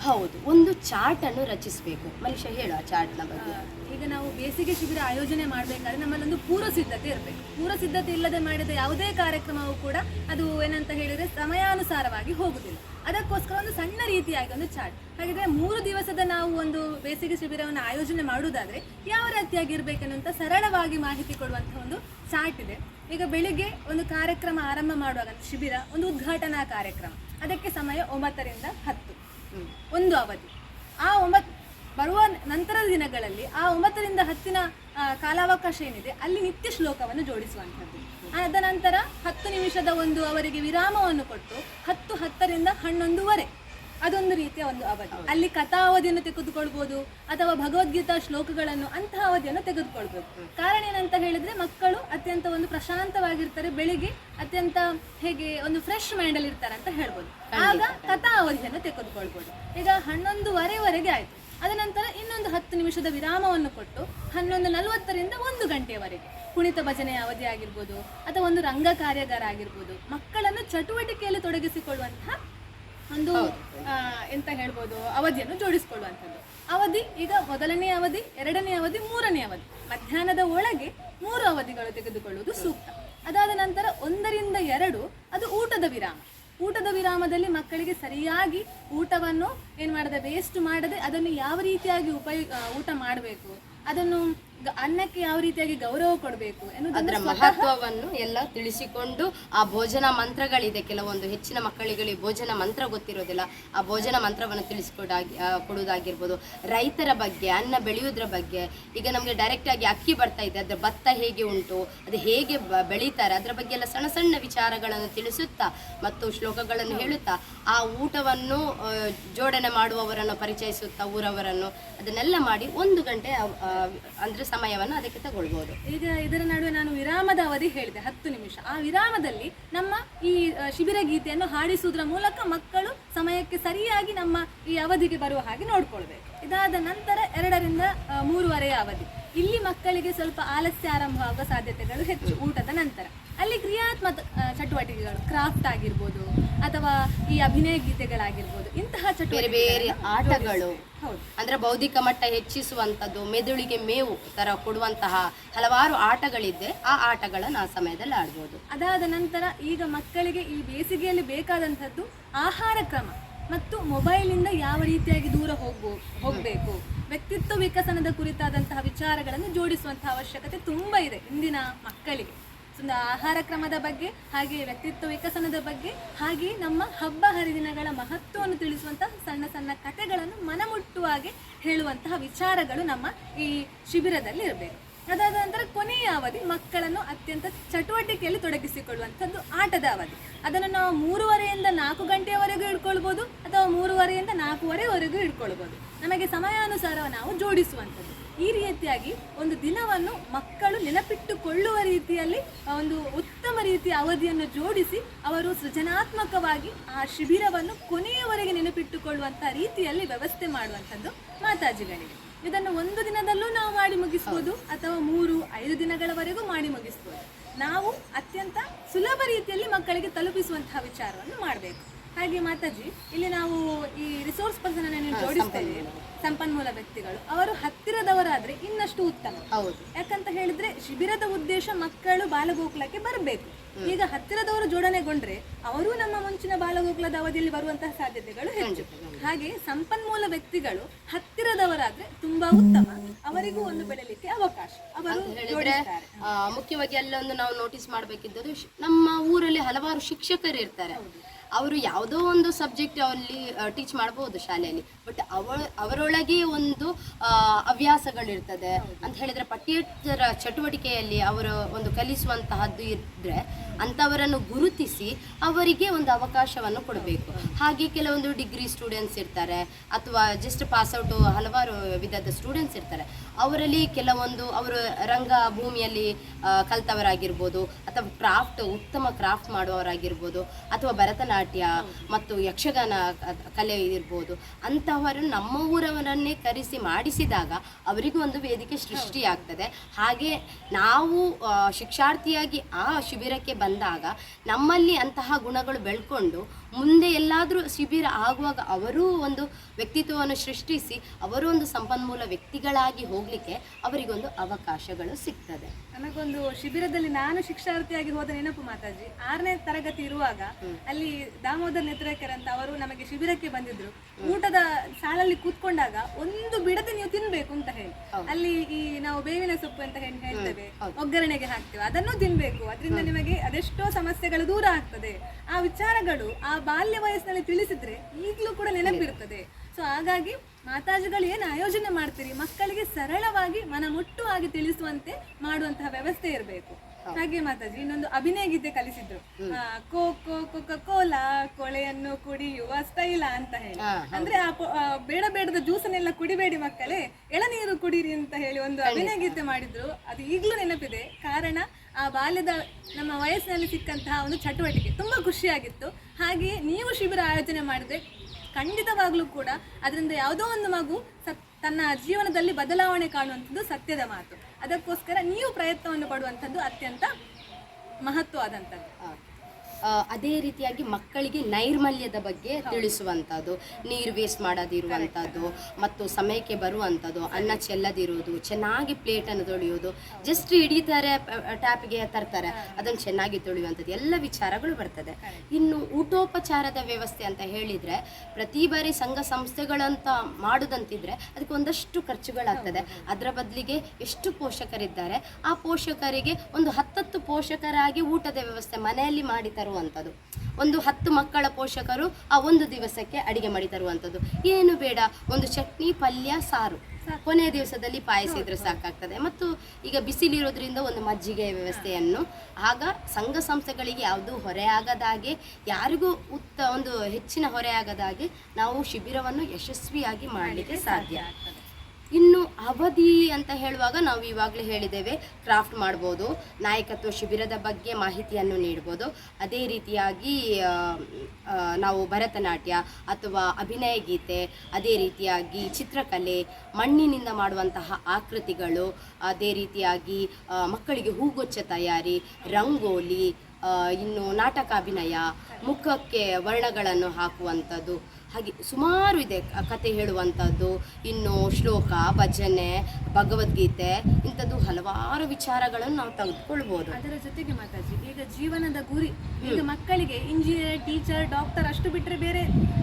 S1: ಹೌದು, ಒಂದು ಚಾರ್ಟನ್ನು ರಚಿಸಬೇಕು. ಮನುಷ್ಯ ಹೇಳು ಆ ಚಾರ್ಟ್ನ ಬಗ್ಗೆ.
S2: ಈಗ ನಾವು ಬೇಸಿಗೆ ಶಿಬಿರ ಆಯೋಜನೆ ಮಾಡಬೇಕಾದ್ರೆ ನಮ್ಮಲ್ಲೊಂದು ಪೂರ್ವ ಸಿದ್ಧತೆ ಇರಬೇಕು. ಪೂರ್ವ ಸಿದ್ಧತೆ ಇಲ್ಲದೆ ಮಾಡಿದ ಯಾವುದೇ ಕಾರ್ಯಕ್ರಮವೂ ಕೂಡ ಅದು ಏನಂತ ಹೇಳಿದ್ರೆ ಸಮಯಾನುಸಾರವಾಗಿ ಹೋಗುದಿಲ್ಲ. ಅದಕ್ಕೋಸ್ಕರ ಒಂದು ಸಣ್ಣ ರೀತಿಯಾಗಿ ಒಂದು ಚಾರ್ಟ್ ಹಾಗಿದ್ರೆ ಮೂರು ದಿವಸದ ನಾವು ಒಂದು ಬೇಸಿಗೆ ಶಿಬಿರವನ್ನು ಆಯೋಜನೆ ಮಾಡುವುದಾದ್ರೆ ಯಾವ ರೀತಿಯಾಗಿ ಇರಬೇಕನ್ನುವಂಥ ಸರಳವಾಗಿ ಮಾಹಿತಿ ಕೊಡುವಂಥ ಒಂದು ಚಾರ್ಟ್ ಇದೆ. ಈಗ ಬೆಳಿಗ್ಗೆ ಒಂದು ಕಾರ್ಯಕ್ರಮ ಆರಂಭ ಮಾಡುವಾಗ ಶಿಬಿರ, ಒಂದು ಉದ್ಘಾಟನಾ ಕಾರ್ಯಕ್ರಮ. ಅದಕ್ಕೆ ಸಮಯ ಒಂಬತ್ತರಿಂದ ಹತ್ತು. ಒಂದು ಅವಧಿ. ಆ ಒಂಬತ್ತು ಬರುವ ನಂತರದ ದಿನಗಳಲ್ಲಿ ಆ ಒಂಬತ್ತರಿಂದ ಹತ್ತಿನ ಕಾಲಾವಕಾಶ ಏನಿದೆ, ಅಲ್ಲಿ ನಿತ್ಯ ಶ್ಲೋಕವನ್ನು ಜೋಡಿಸುವಂಥದ್ದು. ಅದ ನಂತರ ಹತ್ತು ನಿಮಿಷದ ಒಂದು ಅವರಿಗೆ ವಿರಾಮವನ್ನು ಕೊಟ್ಟು ಹತ್ತು ಹತ್ತರಿಂದ ಹನ್ನೊಂದುವರೆ ಅದೊಂದು ರೀತಿಯ ಒಂದು ಅವಧಿ. ಅಲ್ಲಿ ಕಥಾ ಅವಧಿಯನ್ನು ತೆಗೆದುಕೊಳ್ಬೋದು ಅಥವಾ ಭಗವದ್ಗೀತಾ ಶ್ಲೋಕಗಳನ್ನು ಅಂತಹ ಅವಧಿಯನ್ನು ತೆಗೆದುಕೊಳ್ಬೋದು. ಕಾರಣ ಏನಂತ ಹೇಳಿದ್ರೆ ಮಕ್ಕಳು ಅತ್ಯಂತ ಒಂದು ಪ್ರಶಾಂತವಾಗಿರ್ತಾರೆ ಬೆಳಿಗ್ಗೆ ಅತ್ಯಂತ ಹೇಗೆ ಒಂದು ಫ್ರೆಶ್ ಮೈಂಡ್ ಅಲ್ಲಿ ಇರ್ತಾರೆ ಅಂತ ಹೇಳ್ಬೋದು. ಆಗ ಕಥಾ ಅವಧಿಯನ್ನು ತೆಗೆದುಕೊಳ್ಬೋದು. ಈಗ ಹನ್ನೊಂದುವರೆವರೆಗೆ ಆಯ್ತು. ಅದ ನಂತರ ಇನ್ನೊಂದು ಹತ್ತು ನಿಮಿಷದ ವಿರಾಮವನ್ನು ಕೊಟ್ಟು ಹನ್ನೊಂದು ನಲವತ್ತರಿಂದ ಒಂದು ಗಂಟೆಯವರೆಗೆ ಕುಣಿತ ಭಜನೆಯ ಅವಧಿ ಆಗಿರ್ಬೋದು ಅಥವಾ ಒಂದು ರಂಗ ಕಾರ್ಯಾಗಾರ ಆಗಿರ್ಬೋದು ಮಕ್ಕಳನ್ನು ಚಟುವಟಿಕೆಯಲ್ಲಿ ತೊಡಗಿಸಿಕೊಳ್ಳುವಂತಹ ಒಂದು ಎಂತ ಹೇಳ್ಬೋದು ಅವಧಿಯನ್ನು ಜೋಡಿಸಿಕೊಳ್ಳುವಂಥದ್ದು. ಅವಧಿ ಈಗ ಮೊದಲನೇ ಅವಧಿ ಎರಡನೇ ಅವಧಿ ಮೂರನೇ ಅವಧಿ. ಮಧ್ಯಾಹ್ನದ ಒಳಗೆ ಮೂರು ಅವಧಿಗಳು ತೆಗೆದುಕೊಳ್ಳುವುದು ಸೂಕ್ತ. ಅದಾದ ನಂತರ ಒಂದರಿಂದ ಎರಡು ಅದು ಊಟದ ವಿರಾಮ. ಊಟದ ವಿರಾಮದಲ್ಲಿ ಮಕ್ಕಳಿಗೆ ಸರಿಯಾಗಿ ಊಟವನ್ನು ಏನು ಮಾಡದೆ ವೇಸ್ಟ್ ಮಾಡದೆ ಅದನ್ನು ಯಾವ ರೀತಿಯಾಗಿ ಉಪಯೋಗ ಊಟ ಮಾಡಬೇಕು ಅದನ್ನು ಅನ್ನಕ್ಕೆ ಯಾವ ರೀತಿಯಾಗಿ ಗೌರವ ಕೊಡಬೇಕು
S1: ಅದರ ಮಹತ್ವವನ್ನು ಎಲ್ಲ ತಿಳಿಸಿಕೊಂಡು ಆ ಭೋಜನ ಮಂತ್ರಗಳಿದೆ. ಕೆಲವೊಂದು ಹೆಚ್ಚಿನ ಮಕ್ಕಳಿಗೆ ಭೋಜನ ಮಂತ್ರ ಗೊತ್ತಿರೋದಿಲ್ಲ. ಆ ಭೋಜನ ಮಂತ್ರವನ್ನು ತಿಳಿಸಿಕೊಡಾಗಿ ಕೊಡುವುದಾಗಿರ್ಬೋದು. ರೈತರ ಬಗ್ಗೆ ಅನ್ನ ಬೆಳೆಯೋದ್ರ ಬಗ್ಗೆ ಈಗ ನಮಗೆ ಡೈರೆಕ್ಟ್ ಆಗಿ ಅಕ್ಕಿ ಬರ್ತಾ ಇದೆ. ಅದರ ಭತ್ತ ಹೇಗೆ ಉಂಟು ಅದು ಹೇಗೆ ಬೆಳೀತಾರೆ ಅದರ ಬಗ್ಗೆ ಎಲ್ಲ ಸಣ್ಣ ಸಣ್ಣ ವಿಚಾರಗಳನ್ನು ತಿಳಿಸುತ್ತಾ ಮತ್ತು ಶ್ಲೋಕಗಳನ್ನು ಹೇಳುತ್ತಾ ಆ ಊಟವನ್ನು ಜೋಡಣೆ ಮಾಡುವವರನ್ನು ಪರಿಚಯಿಸುತ್ತಾ ಊರವರನ್ನು ಅದನ್ನೆಲ್ಲ ಮಾಡಿ ಒಂದು ಗಂಟೆ ಅಂದ್ರೆ ಸಮಯವನ್ನು ಅದಕ್ಕೆ ತಗೊಳ್ಬೋದು.
S2: ಈಗ ಇದರ ನಡುವೆ ನಾನು ವಿರಾಮದ ಅವಧಿ ಹೇಳಿದೆ, ಹತ್ತು ನಿಮಿಷ. ಆ ವಿರಾಮದಲ್ಲಿ ನಮ್ಮ ಈ ಶಿಬಿರ ಗೀತೆಯನ್ನು ಹಾಡಿಸುವುದರ ಮೂಲಕ ಮಕ್ಕಳು ಸಮಯಕ್ಕೆ ಸರಿಯಾಗಿ ನಮ್ಮ ಈ ಅವಧಿಗೆ ಬರುವ ಹಾಗೆ ನೋಡ್ಕೊಳ್ಬೇಕು. ಇದಾದ ನಂತರ ಎರಡರಿಂದ ಮೂರುವರೆಯ ಅವಧಿ. ಇಲ್ಲಿ ಮಕ್ಕಳಿಗೆ ಸ್ವಲ್ಪ ಆಲಸ್ಯ ಆರಂಭವಾಗುವ ಸಾಧ್ಯತೆಗಳು ಹೆಚ್ಚು. ಊಟದ ನಂತರ. ಅಲ್ಲಿ ಕ್ರಿಯಾತ್ಮಕ ಚಟುವಟಿಕೆಗಳು ಕ್ರಾಫ್ಟ್ ಆಗಿರ್ಬೋದು ಅಥವಾ ಈ ಅಭಿನಯ ಗೀತೆಗಳಾಗಿರ್ಬೋದು ಇಂತಹ
S1: ಬೇರೆ ಬೇರೆ ಆಟಗಳು
S2: ಹೌದು.
S1: ಅಂದ್ರೆ ಬೌದ್ಧಿಕ ಮಟ್ಟ ಹೆಚ್ಚಿಸುವಂಥದ್ದು ಮೆದುಳಿಗೆ ಮೇವು ತರ ಕೊಡುವಂತಹ ಹಲವಾರು ಆಟಗಳಿದ್ದೆ ಆ ಆಟಗಳನ್ನು ಆ ಸಮಯದಲ್ಲಿ ಆಡ್ಬೋದು.
S2: ಅದಾದ ನಂತರ ಈಗ ಮಕ್ಕಳಿಗೆ ಈ ಬೇಸಿಗೆಯಲ್ಲಿ ಬೇಕಾದಂಥದ್ದು ಆಹಾರ ಕ್ರಮ ಮತ್ತು ಮೊಬೈಲಿಂದ ಯಾವ ರೀತಿಯಾಗಿ ದೂರ ಹೋಗ್ಬೋ ಹೋಗಬೇಕು ವ್ಯಕ್ತಿತ್ವ ವಿಕಸನದ ಕುರಿತಾದಂತಹ ವಿಚಾರಗಳನ್ನು ಜೋಡಿಸುವಂತಹ ಅವಶ್ಯಕತೆ ತುಂಬ ಇದೆ ಇಂದಿನ ಮಕ್ಕಳಿಗೆ. ಆಹಾರ ಕ್ರಮದ ಬಗ್ಗೆ ಹಾಗೆ ವ್ಯಕ್ತಿತ್ವ ವಿಕಸನದ ಬಗ್ಗೆ ಹಾಗೆ ನಮ್ಮ ಹಬ್ಬ ಹರಿದಿನಗಳ ಮಹತ್ವವನ್ನು ತಿಳಿಸುವಂತಹ ಸಣ್ಣ ಸಣ್ಣ ಕಥೆಗಳನ್ನು ಮನಮುಟ್ಟುವಾಗೆ ಹೇಳುವಂತಹ ವಿಚಾರಗಳು ನಮ್ಮ ಈ ಶಿಬಿರದಲ್ಲಿ ಇರಬೇಕು. ಅದಾದ ನಂತರ ಕೊನೆಯ ಅವಧಿ, ಮಕ್ಕಳನ್ನು ಅತ್ಯಂತ ಚಟುವಟಿಕೆಯಲ್ಲಿ ತೊಡಗಿಸಿಕೊಳ್ಳುವಂಥದ್ದು ಆಟದ ಅವಧಿ. ಅದನ್ನು ನಾವು ಮೂರುವರೆಯಿಂದ ನಾಲ್ಕು ಗಂಟೆಯವರೆಗೂ ಇಟ್ಕೊಳ್ಬೋದು, ಅಥವಾ ಮೂರುವರೆಯಿಂದ ನಾಲ್ಕೂವರೆವರೆಗೂ ಇಟ್ಕೊಳ್ಬೋದು. ನಮಗೆ ಸಮಯಾನುಸಾರ ನಾವು ಜೋಡಿಸುವಂಥದ್ದು. ಈ ರೀತಿಯಾಗಿ ಒಂದು ದಿನವನ್ನು ಮಕ್ಕಳು ನೆನಪಿಟ್ಟುಕೊಳ್ಳುವ ರೀತಿಯಲ್ಲಿ ಒಂದು ಉತ್ತಮ ರೀತಿಯ ಅವಧಿಯನ್ನು ಜೋಡಿಸಿ ಅವರು ಸೃಜನಾತ್ಮಕವಾಗಿ ಆ ಶಿಬಿರವನ್ನು ಕೊನೆಯವರೆಗೆ ನೆನಪಿಟ್ಟುಕೊಳ್ಳುವಂಥ ರೀತಿಯಲ್ಲಿ ವ್ಯವಸ್ಥೆ ಮಾಡುವಂಥದ್ದು ಮಾತಾಜಿಗಳಿಗೆ. ಇದನ್ನು ಒಂದು ದಿನದಲ್ಲೂ ನಾವು ಮಾಡಿ ಮುಗಿಸ್ಬೋದು, ಅಥವಾ ಮೂರು, ಐದು ದಿನಗಳವರೆಗೂ ಮಾಡಿ ಮುಗಿಸ್ಬೋದು. ನಾವು ಅತ್ಯಂತ ಸುಲಭ ರೀತಿಯಲ್ಲಿ ಮಕ್ಕಳಿಗೆ ತಲುಪಿಸುವಂತಹ ವಿಚಾರವನ್ನು ಮಾಡಬೇಕು. ಹಾಗೆ ಮಾತಾಜಿ ಇಲ್ಲಿ ನಾವು ಈ ರಿಸೋರ್ಸ್ ಪರ್ಸನ್ ಅನ್ನು ಜೋಡಿಸ್ತೇವೆ. ಸಂಪನ್ಮೂಲ ವ್ಯಕ್ತಿಗಳು. ಅವರು ಹತ್ತಿರದವರಾದ್ರೆ ಇನ್ನಷ್ಟು ಉತ್ತಮ.
S1: ಹೌದು.
S2: ಯಾಕಂತ ಹೇಳಿದ್ರೆ ಶಿಬಿರದ ಉದ್ದೇಶ ಮಕ್ಕಳು ಬಾಲಗೋಕುಲಕ್ಕೆ ಬರಬೇಕು. ಈಗ ಹತ್ತಿರದವರು ಜೋಡಣೆಗೊಂಡ್ರೆ ಅವರು ನಮ್ಮ ಮುಂಚಿನ ಬಾಲಗೋಕುಲದ ಅವಧಿಯಲ್ಲಿ ಬರುವಂತಹ ಸಾಧ್ಯತೆಗಳು ಹೆಚ್ಚು. ಹಾಗೆ ಸಂಪನ್ಮೂಲ ವ್ಯಕ್ತಿಗಳು ಹತ್ತಿರದವರಾದ್ರೆ ತುಂಬಾ ಉತ್ತಮ. ಅವರಿಗೂ ಒಂದು ಬೆಳೆಯಲಿಕ್ಕೆ ಅವಕಾಶ. ಅವರು
S1: ಮುಖ್ಯವಾಗಿ ಅಲ್ಲೊಂದು ನಾವು ನೋಟಿಸ್ ಮಾಡಬೇಕಿದ್ದರೆ ನಮ್ಮ ಊರಲ್ಲಿ ಹಲವಾರು ಶಿಕ್ಷಕರು ಇರ್ತಾರೆ ಅವರು ಯಾವುದೋ ಒಂದು ಸಬ್ಜೆಕ್ಟ್ ಅಲ್ಲಿ ಟೀಚ್ ಮಾಡ್ಬೋದು ಶಾಲೆಯಲ್ಲಿ. ಬಟ್ ಅವ ಅವರೊಳಗೆ ಒಂದು ಹವ್ಯಾಸಗಳಿರ್ತದೆ. ಅಂತ ಹೇಳಿದ್ರೆ ಪಠ್ಯೇತರ ಚಟುವಟಿಕೆಯಲ್ಲಿ ಅವರು ಒಂದು ಕಲಿಸುವಂತಹದ್ದು ಇದ್ರೆ ಅಂಥವರನ್ನು ಗುರುತಿಸಿ ಅವರಿಗೆ ಒಂದು ಅವಕಾಶವನ್ನು ಕೊಡಬೇಕು. ಹಾಗೆ ಕೆಲವೊಂದು ಡಿಗ್ರಿ ಸ್ಟೂಡೆಂಟ್ಸ್ ಇರ್ತಾರೆ, ಅಥವಾ ಜಸ್ಟ್ ಪಾಸ್ಔಟ್ ಹಲವಾರು ವಿಧದ ಸ್ಟೂಡೆಂಟ್ಸ್ ಇರ್ತಾರೆ. ಅವರಲ್ಲಿ ಕೆಲವೊಂದು, ಅವರು ರಂಗ ಭೂಮಿಯಲ್ಲಿ ಕಲ್ತವರಾಗಿರ್ಬೋದು, ಅಥವಾ ಕ್ರಾಫ್ಟ್ ಉತ್ತಮ ಕ್ರಾಫ್ಟ್ ಮಾಡುವವರಾಗಿರ್ಬೋದು, ಅಥವಾ ಭರತನಾಟ್ಯ ಮತ್ತು ಯಕ್ಷಗಾನ ಕಲೆ ಇರ್ಬೋದು ಅಂತಹವರು ನಮ್ಮ ಊರವರನ್ನೇ ಕರೆಸಿ ಮಾಡಿಸಿದಾಗ ಅವರಿಗೂ ಒಂದು ವೇದಿಕೆ ಸೃಷ್ಟಿಯಾಗ್ತದೆ. ಹಾಗೆ ನಾವು ಶಿಕ್ಷಾರ್ಥಿಯಾಗಿ ಆ ಶಿಬಿರಕ್ಕೆ ಬಂದಾಗ ನಮ್ಮಲ್ಲಿ ಅಂತಹ ಗುಣಗಳು ಬೆಳ್ಕೊಂಡು ಮುಂದೆ ಎಲ್ಲಾದರೂ ಶಿಬಿರ ಆಗುವಾಗ ಅವರೂ ಒಂದು ವ್ಯಕ್ತಿತ್ವವನ್ನು ಸೃಷ್ಟಿಸಿ ಅವರು ಒಂದು ಸಂಪನ್ಮೂಲ ವ್ಯಕ್ತಿಗಳಾಗಿ ಹೋಗಲಿಕ್ಕೆ ಅವರಿಗೊಂದು ಅವಕಾಶಗಳು ಸಿಗ್ತದೆ.
S2: ನನಗೊಂದು ಶಿಬಿರದಲ್ಲಿ ನಾನು ಶಿಕ್ಷಾರ್ಥಿಯಾಗಿ ಹೋದ ನೆನಪು ಮಾತಾಜಿ ಆರನೇ ತರಗತಿ ಇರುವಾಗ ಅಲ್ಲಿ ದಾಮೋದರ್ ನೇತ್ರಕರ್ ಅಂತ ಅವರು ನಮಗೆ ಶಿಬಿರಕ್ಕೆ ಬಂದಿದ್ರು. ಊಟದ ಸಾಲಲ್ಲಿ ಕೂತ್ಕೊಂಡಾಗ ಒಂದು ಬಿಡದೆ ನೀವು ತಿನ್ಬೇಕು ಅಂತ ಹೇಳಿ. ಅಲ್ಲಿ ಈ ನಾವು ಬೇವಿನ ಸೊಪ್ಪು ಅಂತ ಹೇಳಿ ಹೇಳ್ತೇವೆ. ಒಗ್ಗರಣೆಗೆ ಹಾಕ್ತೇವೆ. ಅದನ್ನು ತಿನ್ಬೇಕು. ಅದರಿಂದ ನಿಮಗೆ ಅದೆಷ್ಟೋ ಸಮಸ್ಯೆಗಳು ದೂರ ಆಗ್ತದೆ. ಆ ವಿಚಾರಗಳು ಆ ಬಾಲ್ಯ ವಯಸ್ಸಿನಲ್ಲಿ ತಿಳಿಸಿದ್ರೆ ಈಗಲೂ ಕೂಡ ನೆನಪಿರ್ತದೆ ಸೊ ಹಾಗಾಗಿ ಮಾತಾಜಿಗಳು ಏನು ಆಯೋಜನೆ ಮಾಡ್ತೀರಿ? ಮಕ್ಕಳಿಗೆ ಸರಳವಾಗಿ ಮನಮುಟ್ಟುವಾಗಿ ತಿಳಿಸುವಂತೆ ಮಾಡುವಂತಹ ವ್ಯವಸ್ಥೆ ಇರಬೇಕು. ಹಾಗೆ ಮಾತಾಜಿ ಇನ್ನೊಂದು ಅಭಿನಯ ಗೀತೆ ಕಲಿಸಿದ್ರು. ಕೋ ಕೋ ಕೊಕ ಕೋಲಾ ಕೊಳೆಯನ್ನು ಕುಡಿಯುವ ಸ್ಟೈಲ ಅಂತ ಹೇಳಿ. ಅಂದ್ರೆ ಆ ಬೇಡ ಬೇಡದ ಜ್ಯೂಸನ್ನೆಲ್ಲ ಕುಡಿಬೇಡಿ ಮಕ್ಕಳೇ ಎಳನೀರು ಕುಡಿರಿ ಅಂತ ಹೇಳಿ ಒಂದು ಅಭಿನಯ ಗೀತೆ ಮಾಡಿದ್ರು. ಅದು ಈಗಲೂ ನೆನಪಿದೆ. ಕಾರಣ ಆ ಬಾಲ್ಯದ ನಮ್ಮ ವಯಸ್ಸಿನಲ್ಲಿ ಸಿಕ್ಕಂತಹ ಒಂದು ಚಟುವಟಿಕೆ. ತುಂಬಾ ಖುಷಿಯಾಗಿತ್ತು. ಹಾಗೆ ನೀವು ಶಿಬಿರ ಆಯೋಜನೆ ಮಾಡಿದ್ರೆ ಖಂಡಿತವಾಗ್ಲೂ ಕೂಡ ಅದರಿಂದ ಯಾವುದೋ ಒಂದು ಮಗು ಸತ್ ತನ್ನ ಜೀವನದಲ್ಲಿ ಬದಲಾವಣೆ ಕಾಣುವಂಥದ್ದು ಸತ್ಯದ ಮಾತು. ಅದಕ್ಕೋಸ್ಕರ ನೀವು ಪ್ರಯತ್ನವನ್ನು ಪಡುವಂಥದ್ದು ಅತ್ಯಂತ ಮಹತ್ವವಾದಂಥದ್ದು.
S1: ಅದೇ ರೀತಿಯಾಗಿ ಮಕ್ಕಳಿಗೆ ನೈರ್ಮಲ್ಯದ ಬಗ್ಗೆ ತಿಳಿಸುವಂಥದ್ದು ನೀರು ವೇಸ್ಟ್ ಮಾಡದಿರುವಂಥದ್ದು ಮತ್ತು ಸಮಯಕ್ಕೆ ಬರುವಂಥದ್ದು ಅನ್ನ ಚೆಲ್ಲದಿರುವುದು ಚೆನ್ನಾಗಿ ಪ್ಲೇಟನ್ನು ತೊಳೆಯೋದು ಜಸ್ಟ್ ಹಿಡಿತಾರೆ ಟ್ಯಾಪ್ಗೆ ತರ್ತಾರೆ ಅದನ್ನು ಚೆನ್ನಾಗಿ ತೊಳೆಯುವಂಥದ್ದು ಎಲ್ಲ ವಿಚಾರಗಳು ಬರ್ತದೆ. ಇನ್ನು ಊಟೋಪಚಾರದ ವ್ಯವಸ್ಥೆ ಅಂತ ಹೇಳಿದರೆ ಪ್ರತಿ ಬಾರಿ ಸಂಘ ಸಂಸ್ಥೆಗಳಂತ ಮಾಡುದಂತಿದ್ರೆ ಅದಕ್ಕೆ ಒಂದಷ್ಟು ಖರ್ಚುಗಳಾಗ್ತದೆ. ಅದರ ಬದಲಿಗೆ ಎಷ್ಟು ಪೋಷಕರಿದ್ದಾರೆ ಆ ಪೋಷಕರಿಗೆ ಒಂದು ಹತ್ತತ್ತು ಪೋಷಕರಾಗಿ ಊಟದ ವ್ಯವಸ್ಥೆ ಮನೆಯಲ್ಲಿ ಮಾಡಿ ತರುವಂಥದ್ದು ಒಂದು ಹತ್ತು ಮಕ್ಕಳ ಪೋಷಕರು ಆ ಒಂದು ದಿವಸಕ್ಕೆ ಅಡಿಗೆ ಮಾಡಿ ತರುವಂಥದ್ದು. ಏನು ಬೇಡ, ಒಂದು ಚಟ್ನಿ, ಪಲ್ಯ, ಸಾರು. ಕೊನೆಯ ದಿವಸದಲ್ಲಿ ಪಾಯಸ ಇದ್ರೆ ಸಾಕಾಗ್ತದೆ. ಮತ್ತು ಈಗ ಬಿಸಿಲಿರೋದ್ರಿಂದ ಒಂದು ಮಜ್ಜಿಗೆ ವ್ಯವಸ್ಥೆಯನ್ನು, ಆಗ ಸಂಘ ಸಂಸ್ಥೆಗಳಿಗೆ ಯಾವುದೂ ಹೊರೆ ಆಗದಾಗೆ ಯಾರಿಗೂ ಉತ್ತ ಒಂದು ಹೆಚ್ಚಿನ ಹೊರೆ ಆಗದಾಗೆ ನಾವು ಶಿಬಿರವನ್ನು ಯಶಸ್ವಿಯಾಗಿ ಮಾಡಲಿಕ್ಕೆ ಸಾಧ್ಯ. ಇನ್ನು ಅವಧಿ ಅಂತ ಹೇಳುವಾಗ ನಾವು ಇವಾಗಲೇ ಹೇಳಿದ್ದೇವೆ ಕ್ರಾಫ್ಟ್ ಮಾಡ್ಬೋದು, ನಾಯಕತ್ವ ಶಿಬಿರದ ಬಗ್ಗೆ ಮಾಹಿತಿಯನ್ನು ನೀಡ್ಬೋದು. ಅದೇ ರೀತಿಯಾಗಿ ನಾವು ಭರತನಾಟ್ಯ ಅಥವಾ ಅಭಿನಯ ಗೀತೆ, ಅದೇ ರೀತಿಯಾಗಿ ಚಿತ್ರಕಲೆ, ಮಣ್ಣಿನಿಂದ ಮಾಡುವಂತಹ ಆಕೃತಿಗಳು, ಅದೇ ರೀತಿಯಾಗಿ ಮಕ್ಕಳಿಗೆ ಹೂಗೊಚ್ಚ ತಯಾರಿ, ರಂಗೋಲಿ ಇನ್ನು ನಾಟಕಾಭಿನಯ ಮುಖಕ್ಕೆ ವರ್ಣಗಳನ್ನು ಹಾಕುವಂಥದ್ದು. ಹಾಗೆ ಸುಮಾರು ಇದೆ ಕತೆ ಹೇಳುವಂಥದ್ದು. ಇನ್ನು ಶ್ಲೋಕ ಭಜನೆ ಭಗವದ್ಗೀತೆ ಇಂಥದ್ದು ಹಲವಾರು ವಿಚಾರಗಳನ್ನು ನಾವು ತೆಗೆದುಕೊಳ್ಬೋದು.
S2: ಅದರ ಜೊತೆಗೆ ಮಾತಾಜಿ ಈಗ ಜೀವನದ ಗುರಿ ಈಗ ಮಕ್ಕಳಿಗೆ ಇಂಜಿನಿಯರ್ ಟೀಚರ್ ಡಾಕ್ಟರ್ ಅಷ್ಟು ಬಿಟ್ಟರೆ ಬೇರೆ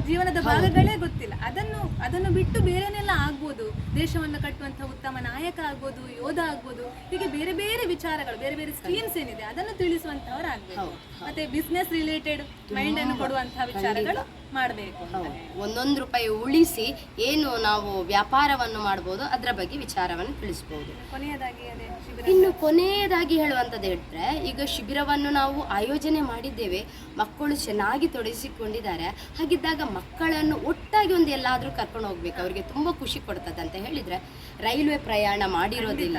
S2: ಜೀವನದ ಭಾಗಗಳೇ ಗೊತ್ತಿಲ್ಲ. ಅದನ್ನು ಅದನ್ನು ಬಿಟ್ಟು ಬೇರೆನೆಲ್ಲ ಆಗ್ಬೋದು. ದೇಶವನ್ನು ಕಟ್ಟುವಂತಹ ಉತ್ತಮ ನಾಯಕ ಆಗ್ಬೋದು ಯೋಧ ಆಗ್ಬೋದು ಹೀಗೆ ಬೇರೆ ಬೇರೆ ವಿಚಾರಗಳು ಬೇರೆ ಬೇರೆ ಸ್ಕೀಮ್ಸ್ ಏನಿದೆ ಅದನ್ನು ತಿಳಿಸುವಂಥವ್ರು ಆಗ್ಬೇಕು ಮತ್ತೆ ಬಿಸ್ನೆಸ್ ರಿಲೇಟೆಡ್ ಮೈಂಡ್ ಅನ್ನು ಕೊಡುವಂತಹ ವಿಚಾರಗಳು ಮಾಡಬೇಕು
S1: ಒಂದೊಂದು ರೂಪಾಯಿ ಉಳಿಸಿ ಏನು ನಾವು ವ್ಯಾಪಾರವನ್ನು ಮಾಡ್ಬೋದು ಅದರ ಬಗ್ಗೆ ವಿಚಾರವನ್ನು ತಿಳಿಸ್ಬೋದು.
S2: ಕೊನೆಯದಾಗಿ
S1: ಇನ್ನು ಕೊನೆಯದಾಗಿ ಹೇಳುವಂಥದ್ದು ಹೇಳಿದ್ರೆ ಈಗ ಶಿಬಿರವನ್ನು ನಾವು ಆಯೋಜನೆ ಮಾಡಿದ್ದೇವೆ ಮಕ್ಕಳು ಚೆನ್ನಾಗಿ ತೊಡಗಿಸಿಕೊಂಡಿದ್ದಾರೆ ಹಾಗಿದ್ದಾಗ ಮಕ್ಕಳನ್ನು ಒಟ್ಟಾಗಿ ಒಂದು ಎಲ್ಲಾದರೂ ಕರ್ಕೊಂಡು ಹೋಗ್ಬೇಕು ಅವರಿಗೆ ತುಂಬ ಖುಷಿ ಕೊಡ್ತದೆ ಅಂತ ಹೇಳಿದ್ರೆ ರೈಲ್ವೆ ಪ್ರಯಾಣ ಮಾಡಿರೋದಿಲ್ಲ.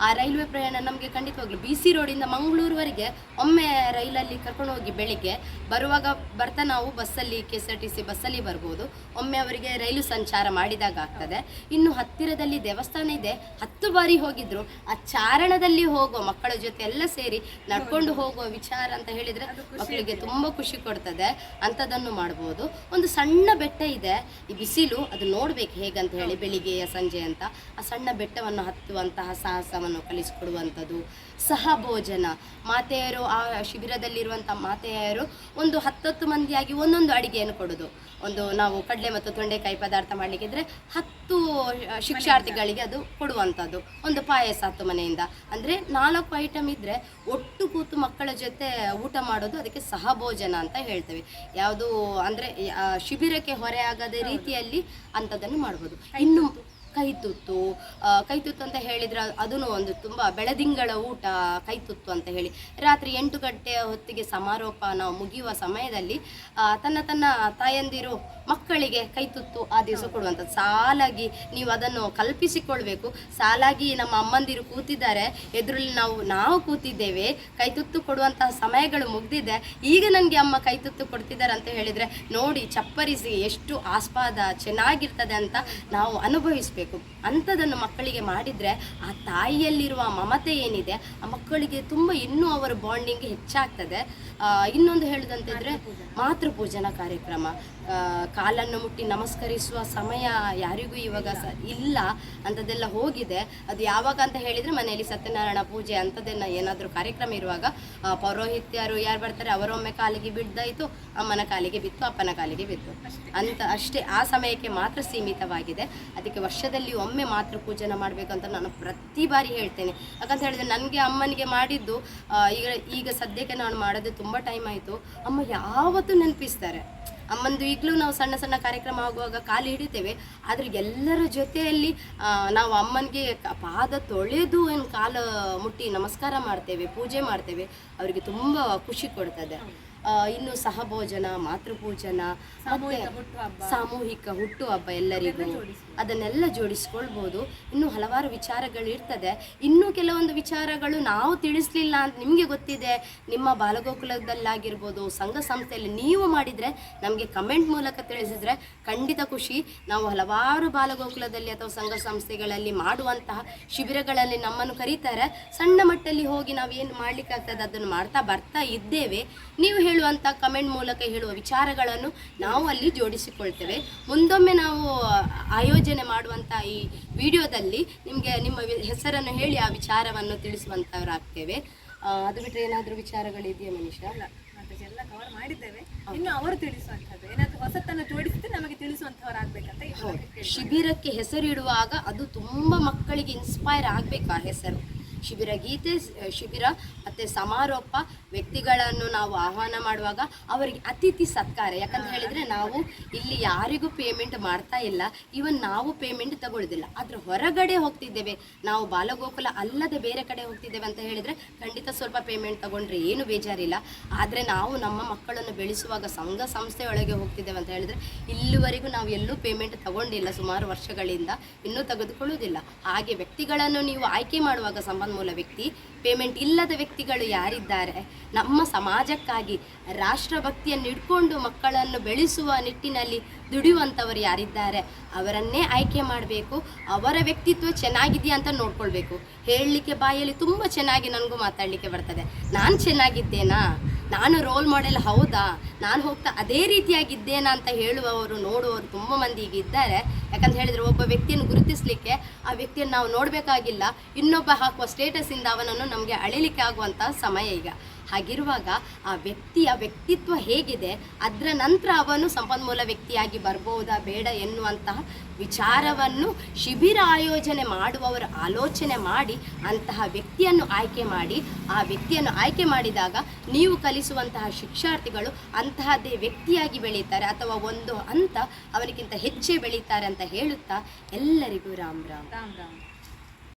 S1: ಆ ರೈಲ್ವೆ ಪ್ರಯಾಣ ನಮಗೆ ಖಂಡಿತವಾಗ್ಲು ಬಿ ಸಿ ರೋಡಿಂದ ಮಂಗಳೂರುವರೆಗೆ ಒಮ್ಮೆ ರೈಲಲ್ಲಿ ಕರ್ಕೊಂಡು ಹೋಗಿ ಬೆಳಿಗ್ಗೆ ಬರುವಾಗ ಬರ್ತಾ ನಾವು ಬಸ್ಸಲ್ಲಿ K S R T C ಬಸ್ಸಲ್ಲಿ ಬರ್ಬೋದು. ಒಮ್ಮೆ ಅವರಿಗೆ ರೈಲು ಸಂಚಾರ ಮಾಡಿದಾಗ ಆಗ್ತದೆ ಇನ್ನು ಹತ್ತಿರದಲ್ಲಿ ದೇವಸ್ಥಾನ ಇದೆ. ಹತ್ತು ಬಾರಿ ಹೋಗಿದ್ರು. ಆ ಚಾರಣದಲ್ಲಿ ಹೋಗೋ ಮಕ್ಕಳ ಜೊತೆ ಎಲ್ಲ ಸೇರಿ ನಡ್ಕೊಂಡು ಹೋಗೋ ವಿಚಾರ ಅಂತ ಹೇಳಿದ್ರೆ ಮಕ್ಕಳಿಗೆ ತುಂಬ ಖುಷಿ ಕೊಡ್ತದೆ. ಅಂತದನ್ನು ಮಾಡ್ಬೋದು. ಒಂದು ಸಣ್ಣ ಬೆಟ್ಟ ಇದೆ. ಈ ಬಿಸಿಲು ಅದು ನೋಡ್ಬೇಕು ಹೇಗಂತ ಹೇಳಿ ಬೆಳಿಗ್ಗೆಯ ಸಂಜೆ ಅಂತ. ಆ ಸಣ್ಣ ಬೆಟ್ಟವನ್ನು ಹತ್ತುವಂತಹ ಸಾಹಸವನ್ನು ಕಲಿಸಿಕೊಡುವಂಥದ್ದು. ಸಹಭೋಜನ ಮಾತೆಯರು ಆ ಶಿಬಿರದಲ್ಲಿರುವಂಥ ಮಾತೆಯರು ಒಂದು ಹತ್ತತ್ತು ಮಂದಿಯಾಗಿ ಒಂದೊಂದು ಅಡಿಗೆಯನ್ನು ಕೊಡೋದು. ಒಂದು ನಾವು ಕಡಲೆ ಮತ್ತು ತೊಂಡೆಕಾಯಿ ಪದಾರ್ಥ ಮಾಡಲಿಕ್ಕಿದ್ರೆ ಹತ್ತು ಶಿಕ್ಷಾರ್ಥಿಗಳಿಗೆ ಅದು ಕೊಡುವಂಥದ್ದು ಒಂದು ಪಾಯಸ ಹತ್ತು ಮನೆಯಿಂದ. ಅಂದರೆ ನಾಲ್ಕು ಐಟಮ್ ಇದ್ದರೆ ಒಟ್ಟು ಕೂತು ಮಕ್ಕಳ ಜೊತೆ ಊಟ ಮಾಡೋದು ಅದಕ್ಕೆ ಸಹಭೋಜನ ಅಂತ ಹೇಳ್ತೇವೆ. ಯಾವುದು ಅಂದರೆ ಶಿಬಿರಕ್ಕೆ ಹೊರೆಯಾಗದ ರೀತಿಯಲ್ಲಿ ಅಂಥದ್ದನ್ನು ಮಾಡ್ಬೋದು. ಇನ್ನು ಕೈತುತ್ತು ಕೈತುತ್ತು ಅಂತ ಹೇಳಿದ್ರೆ ಅದನ್ನು ಒಂದು ತುಂಬ ಬೆಳದಿಂಗಳ ಊಟ ಕೈತುತ್ತು ಅಂತ ಹೇಳಿ. ರಾತ್ರಿ ಎಂಟು ಗಂಟೆಯ ಹೊತ್ತಿಗೆ ಸಮಾರೋಪ ನಾವು ಮುಗಿಯುವ ಸಮಯದಲ್ಲಿ ತನ್ನ ತನ್ನ ತಾಯಂದಿರು ಮಕ್ಕಳಿಗೆ ಕೈತುತ್ತು ಆ ದಿವಸ ಕೊಡುವಂಥ ಸಾಲಾಗಿ ನೀವು ಅದನ್ನು ಕಲ್ಪಿಸಿಕೊಳ್ಬೇಕು. ಸಾಲಾಗಿ ನಮ್ಮ ಅಮ್ಮಂದಿರು ಕೂತಿದ್ದಾರೆ. ಎದುರಲ್ಲಿ ನಾವು ನಾವು ಕೂತಿದ್ದೇವೆ. ಕೈತುತ್ತು ಕೊಡುವಂತಹ ಸಮಯಗಳು ಮುಗ್ದಿದೆ. ಈಗ ನನಗೆ ಅಮ್ಮ ಕೈತುತ್ತು ಕೊಡ್ತಿದ್ದಾರೆ ಅಂತ ಹೇಳಿದರೆ ನೋಡಿ ಚಪ್ಪರಿಸಿ ಎಷ್ಟು ಆಸ್ಪಾದ ಚೆನ್ನಾಗಿರ್ತದೆ ಅಂತ ನಾವು ಅನುಭವಿಸಬೇಕು. ಅಂಥದ್ದನ್ನು ಮಕ್ಕಳಿಗೆ ಮಾಡಿದರೆ ಆ ತಾಯಿಯಲ್ಲಿರುವ ಮಮತೆ ಏನಿದೆ ಆ ಮಕ್ಕಳಿಗೆ ತುಂಬ ಇನ್ನೂ ಅವರ ಬಾಂಡಿಂಗ್ ಹೆಚ್ಚಾಗ್ತದೆ. ಇನ್ನೊಂದು ಹೇಳುದಂತಿದ್ರೆ ಮಾತೃಪೂಜನ. ಕಾರ್ಯಕ್ರಮ. ಕಾಲನ್ನು ಮುಟ್ಟಿ ನಮಸ್ಕರಿಸುವ ಸಮಯ ಯಾರಿಗೂ ಇವಾಗ ಸ ಇಲ್ಲ. ಅಂಥದ್ದೆಲ್ಲ ಹೋಗಿದೆ. ಅದು ಯಾವಾಗ ಅಂತ ಹೇಳಿದರೆ ಮನೆಯಲ್ಲಿ ಸತ್ಯನಾರಾಯಣ ಪೂಜೆ ಅಂಥದ್ದೆಲ್ಲ ಏನಾದರೂ ಕಾರ್ಯಕ್ರಮ ಇರುವಾಗ ಪೌರೋಹಿತ್ಯರು ಯಾರು ಬರ್ತಾರೆ ಅವರೊಮ್ಮೆ ಕಾಲಿಗೆ ಬಿದ್ದಾಯಿತು, ಅಮ್ಮನ ಕಾಲಿಗೆ ಬಿತ್ತು, ಅಪ್ಪನ ಕಾಲಿಗೆ ಬಿತ್ತು. ಅಂತ ಅಷ್ಟೇ, ಆ ಸಮಯಕ್ಕೆ ಮಾತ್ರ ಸೀಮಿತವಾಗಿದೆ. ಅದಕ್ಕೆ ವರ್ಷದಲ್ಲಿ ಒಮ್ಮೆ ಮಾತ್ರ ಪೂಜೆನ ಮಾಡಬೇಕಂತ ನಾನು ಪ್ರತಿ ಬಾರಿ ಹೇಳ್ತೇನೆ. ಯಾಕಂತ ಹೇಳಿದ್ರೆ ನನಗೆ ಅಮ್ಮನಿಗೆ ಮಾಡಿದ್ದು ಈಗ ಈಗ ಸದ್ಯಕ್ಕೆ ನಾನು ಮಾಡೋದು ತುಂಬ ಟೈಮ್ ಆಯಿತು. ಅಮ್ಮ ಯಾವತ್ತೂ ನೆನಪಿಸ್ತಾರೆ. ಅಮ್ಮಂದು ಈಗಲೂ ನಾವು ಸಣ್ಣ ಸಣ್ಣ ಕಾರ್ಯಕ್ರಮ ಆಗುವಾಗ ಕಾಲು ಹಿಡಿತೇವೆ. ಆದರೆ ಎಲ್ಲರ ಜೊತೆಯಲ್ಲಿ ನಾವು ಅಮ್ಮನಿಗೆ ಪಾದ ತೊಳೆದು ಏನು ಕಾಲು ಮುಟ್ಟಿ ನಮಸ್ಕಾರ ಮಾಡ್ತೇವೆ, ಪೂಜೆ ಮಾಡ್ತೇವೆ. ಅವರಿಗೆ ತುಂಬ ಖುಷಿ ಕೊಡ್ತದೆ. ಇನ್ನು ಸಹಭೋಜನ ಮಾತೃಪೂಜನ
S2: ಸಾಮೂಹಿಕ
S1: ಹುಟ್ಟು
S2: ಹುಟ್ಟುಹಬ್ಬ.
S1: ಎಲ್ಲರಿಗೂ ಅದನ್ನೆಲ್ಲ ಜೋಡಿಸ್ಕೊಳ್ಬೋದು. ಇನ್ನು ಹಲವಾರು ವಿಚಾರಗಳು ಇರ್ತದೆ. ಇನ್ನೂ ಕೆಲವೊಂದು ವಿಚಾರಗಳು ನಾವು ತಿಳಿಸ್ಲಿಲ್ಲ ಅಂತ ನಿಮಗೆ ಗೊತ್ತಿದೆ. ನಿಮ್ಮ ಬಾಲಗೋಕುಲದಲ್ಲಾಗಿರ್ಬೋದು ಸಂಘ ಸಂಸ್ಥೆಯಲ್ಲಿ ನೀವು ಮಾಡಿದರೆ ನಮಗೆ ಕಮೆಂಟ್ ಮೂಲಕ ತಿಳಿಸಿದ್ರೆ ಖಂಡಿತ ಖುಷಿ. ನಾವು ಹಲವಾರು ಬಾಲಗೋಕುಲದಲ್ಲಿ ಅಥವಾ ಸಂಘ ಸಂಸ್ಥೆಗಳಲ್ಲಿ ಮಾಡುವಂತಹ ಶಿಬಿರಗಳಲ್ಲಿ ನಮ್ಮನ್ನು ಕರೀತಾರೆ. ಸಣ್ಣ ಮಟ್ಟಲ್ಲಿ ಹೋಗಿ ನಾವು ಏನು ಮಾಡ್ಲಿಕ್ಕಾಗ್ತದೆ ಅದನ್ನು ಮಾಡ್ತಾ ಬರ್ತಾ ಇದ್ದೇವೆ. ನೀವು ಹೇಳುವಂಥ ಕಮೆಂಟ್ ಮೂಲಕ ಹೇಳುವ ವಿಚಾರಗಳನ್ನು ನಾವು ಅಲ್ಲಿ ಜೋಡಿಸಿಕೊಳ್ತೇವೆ. ಮುಂದೊಮ್ಮೆ ನಾವು ಆಯೋಜನೆ ಮಾಡುವಂಥ ಈ ವಿಡಿಯೋದಲ್ಲಿ ನಿಮಗೆ ನಿಮ್ಮ ಹೆಸರನ್ನು ಹೇಳಿ ಆ ವಿಚಾರವನ್ನು ತಿಳಿಸುವಂಥವರಾಗ್ತೇವೆ ಆ, ಅದು ಬಿಟ್ಟರೆ ಏನಾದರೂ ವಿಚಾರಗಳಿದೆಯಾ ಮನುಷ್ಯ
S2: ಅಲ್ಲ ಅದಕ್ಕೆಲ್ಲ ಕವರ್ ಮಾಡಿದ್ದೇವೆ. ಇನ್ನು ಅವರು ತಿಳಿಸುವಂಥದ್ದು. ಏನಾದ್ರು ಹೊಸತನ್ನು ಜೋಡಿಸಿದ್ರೆ ನಮಗೆ ತಿಳಿಸುವಂಥವರಾಗಬೇಕಂತ
S1: ಶಿಬಿರಕ್ಕೆ ಹೆಸರಿಡುವಾಗ ಅದು ತುಂಬ ಮಕ್ಕಳಿಗೆ ಇನ್ಸ್ಪೈರ್ ಆಗಬೇಕು ಆ ಹೆಸರು. ಶಿಬಿರ ಗೀತೆ ಶಿಬಿರ ಮತ್ತು ಸಮಾರೋಪ ವ್ಯಕ್ತಿಗಳನ್ನು ನಾವು ಆಹ್ವಾನ ಮಾಡುವಾಗ ಅವರಿಗೆ ಅತಿಥಿ ಸತ್ಕಾರ. ಯಾಕಂತ ಹೇಳಿದರೆ ನಾವು ಇಲ್ಲಿ ಯಾರಿಗೂ ಪೇಮೆಂಟ್ ಮಾಡ್ತಾ ಇಲ್ಲ. ಇವನ್ ನಾವು ಪೇಮೆಂಟ್ ತಗೊಳ್ಳೋದಿಲ್ಲ ಆದ್ರೆ ಹೊರಗಡೆ ಹೋಗ್ತಿದ್ದೇವೆ. ನಾವು ಬಾಲಗೋಕುಲ ಅಲ್ಲದೆ ಬೇರೆ ಕಡೆ ಹೋಗ್ತಿದ್ದೇವೆ ಅಂತ ಹೇಳಿದರೆ ಖಂಡಿತ ಸ್ವಲ್ಪ ಪೇಮೆಂಟ್ ತಗೊಂಡ್ರೆ ಏನು ಬೇಜಾರಿಲ್ಲ. ಆದರೆ ನಾವು ನಮ್ಮ ಮಕ್ಕಳನ್ನು ಬೆಳೆಸುವಾಗ ಸಂಘ ಸಂಸ್ಥೆಯೊಳಗೆ ಹೋಗ್ತಿದ್ದೇವೆ ಅಂತ ಹೇಳಿದರೆ ಇಲ್ಲಿವರೆಗೂ ನಾವು ಎಲ್ಲೂ ಪೇಮೆಂಟ್ ತಗೊಂಡಿಲ್ಲ ಸುಮಾರು ವರ್ಷಗಳಿಂದ. ಇನ್ನೂ ತೆಗೆದುಕೊಳ್ಳುವುದಿಲ್ಲ. ಹಾಗೆ ವ್ಯಕ್ತಿಗಳನ್ನು ನೀವು ಆಯ್ಕೆ ಮಾಡುವಾಗ ಸಂಬಂಧಮೂಲ ವ್ಯಕ್ತಿ ಪೇಮೆಂಟ್ ಇಲ್ಲದ ವ್ಯಕ್ತಿಗಳು ಯಾರಿದ್ದಾರೆ? ನಮ್ಮ ಸಮಾಜಕ್ಕಾಗಿ ರಾಷ್ಟ್ರಭಕ್ತಿಯನ್ನು ಇಟ್ಕೊಂಡು ಮಕ್ಕಳನ್ನು ಬೆಳೆಸುವ ನಿಟ್ಟಿನಲ್ಲಿ ದುಡಿಯುವಂಥವರು ಯಾರಿದ್ದಾರೆ? ಅವರನ್ನೇ ಆಯ್ಕೆ ಮಾಡಬೇಕು, ಅವರ ವ್ಯಕ್ತಿತ್ವ ಚೆನ್ನಾಗಿದೆಯಾ ಅಂತ ನೋಡ್ಕೊಳ್ಬೇಕು. ಹೇಳಲಿಕ್ಕೆ ಬಾಯಲ್ಲಿ ತುಂಬ ಚೆನ್ನಾಗಿ ನನಗೂ ಮಾತಾಡಲಿಕ್ಕೆ ಬರ್ತದೆ. ನಾನು ಚೆನ್ನಾಗಿದ್ದೇನಾ? ನಾನು ರೋಲ್ ಮಾಡೆಲ್ ಹೌದಾ? ನಾನು ಹೋಗ್ತಾ ಅದೇ ರೀತಿಯಾಗಿದ್ದೇನಾ ಅಂತ ಹೇಳುವವರು ನೋಡುವವರು ತುಂಬ ಮಂದಿ ಈಗ ಇದ್ದಾರೆ. ಯಾಕಂತ ಹೇಳಿದರೆ ಒಬ್ಬ ವ್ಯಕ್ತಿಯನ್ನು ಗುರುತಿಸಲಿಕ್ಕೆ ಆ ವ್ಯಕ್ತಿಯನ್ನು ನಾವು ನೋಡಬೇಕಾಗಿಲ್ಲ. ಇನ್ನೊಬ್ಬ ಹಾಕುವ ಸ್ಟೇಟಸಿಂದ ಅವನನ್ನು ನಮಗೆ ಅಳಿಲಿಕ್ಕೆ ಆಗುವಂಥ ಸಮಯ ಈಗ. ಹಾಗಿರುವಾಗ ಆ ವ್ಯಕ್ತಿಯ ವ್ಯಕ್ತಿತ್ವ ಹೇಗಿದೆ, ಅದರ ನಂತರ ಅವನು ಸಂಪನ್ಮೂಲ ವ್ಯಕ್ತಿಯಾಗಿ ಬರ್ಬೋದಾ ಬೇಡ ಎನ್ನುವಂತಹ ವಿಚಾರವನ್ನು ಶಿಬಿರ ಆಯೋಜನೆ ಮಾಡುವವರು ಆಲೋಚನೆ ಮಾಡಿ ಅಂತಹ ವ್ಯಕ್ತಿಯನ್ನು ಆಯ್ಕೆ ಮಾಡಿ, ಆ ವ್ಯಕ್ತಿಯನ್ನು ಆಯ್ಕೆ ಮಾಡಿದಾಗ ನೀವು ಕಲಿಸುವಂತಹ ಶಿಕ್ಷಾರ್ಥಿಗಳು ಅಂತಹದ್ದೇ ವ್ಯಕ್ತಿಯಾಗಿ ಬೆಳೀತಾರೆ ಅಥವಾ ಒಂದು ಹಂತ ಅವನಿಗಿಂತ ಹೆಚ್ಚೇ ಬೆಳೀತಾರೆ ಅಂತ ಹೇಳುತ್ತಾ ಎಲ್ಲರಿಗೂ ರಾಮ್ ರಾಮ್.
S2: ರಾಮ್ ರಾಮ್.